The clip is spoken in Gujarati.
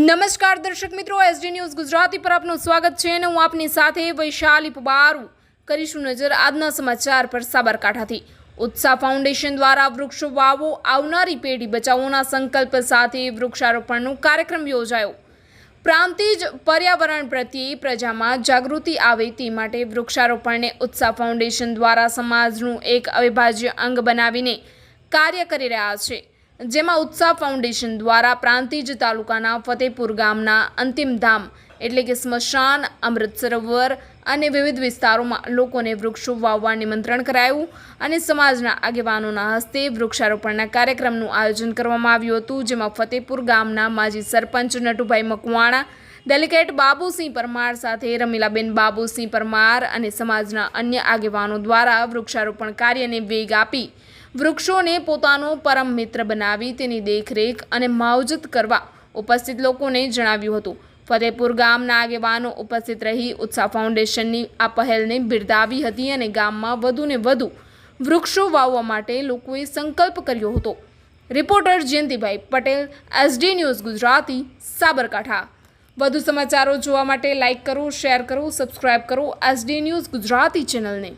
નમસ્કાર દર્શક મિત્રો, એસડી ન્યૂઝ ગુજરાતી પર આપનું સ્વાગત છે અને હું આપની સાથે વૈશાલી પબારું કરીશું નજર આજના સમાચાર પર સાબરકાંઠાથી. ઉત્સાહ ફાઉન્ડેશન દ્વારા વૃક્ષો વાવો આવનારી પેઢી બચાવોના સંકલ્પ સાથે વૃક્ષારોપણનો કાર્યક્રમ યોજાયો. પ્રાંતિજ પર્યાવરણ પ્રત્યે પ્રજામાં જાગૃતિ આવે તે માટે વૃક્ષારોપણને ઉત્સાહ ફાઉન્ડેશન દ્વારા સમાજનું એક અવિભાજ્ય અંગ બનાવીને કાર્ય કરી રહ્યા છે. જેમાં ઉત્સાહ ફાઉન્ડેશન દ્વારા પ્રાંતિજ તાલુકાના ફતેપુર ગામના અંતિમ ધામ એટલે કે સ્મશાન, અમૃત સરોવર અને વિવિધ વિસ્તારોમાં લોકોને વૃક્ષો વાવવા નિમંત્રણ કરાયું અને સમાજના આગેવાનોના હસ્તે વૃક્ષારોપણના કાર્યક્રમનું આયોજન કરવામાં આવ્યું હતું, જેમાં ફતેપુર ગામના માજી સરપંચ નટુભાઈ મકવાણા ડેલિકેટ બાબુસિંહ પરમાર સાથે રમીલાબેન બાબુસિંહ પરમાર અને સમાજના અન્ય આગેવાનો દ્વારા વૃક્ષારોપણ કાર્યને વેગ આપી વૃક્ષોને પોતાનો પરમ મિત્ર બનાવી તેની દેખરેખ અને માવજત કરવા ઉપસ્થિત લોકોને જણાવ્યું હતું. ફતેપુર ગામના આગેવાનો ઉપસ્થિત રહી ઉત્સાહ ફાઉન્ડેશનની આ પહેલને બિરદાવી હતી અને ગામમાં વધુને વધુ વૃક્ષો વાવવા માટે લોકોએ સંકલ્પ કર્યો હતો. Reporter Jayantibhai Patel, SD news Gujarati, Sabarkantha. વધુ સમાચારો જોવા માટે લાઇક કરો, શેર કરો, સબસ્ક્રાઇબ કરો એસડી ન્યૂઝ ગુજરાતી ચેનલને.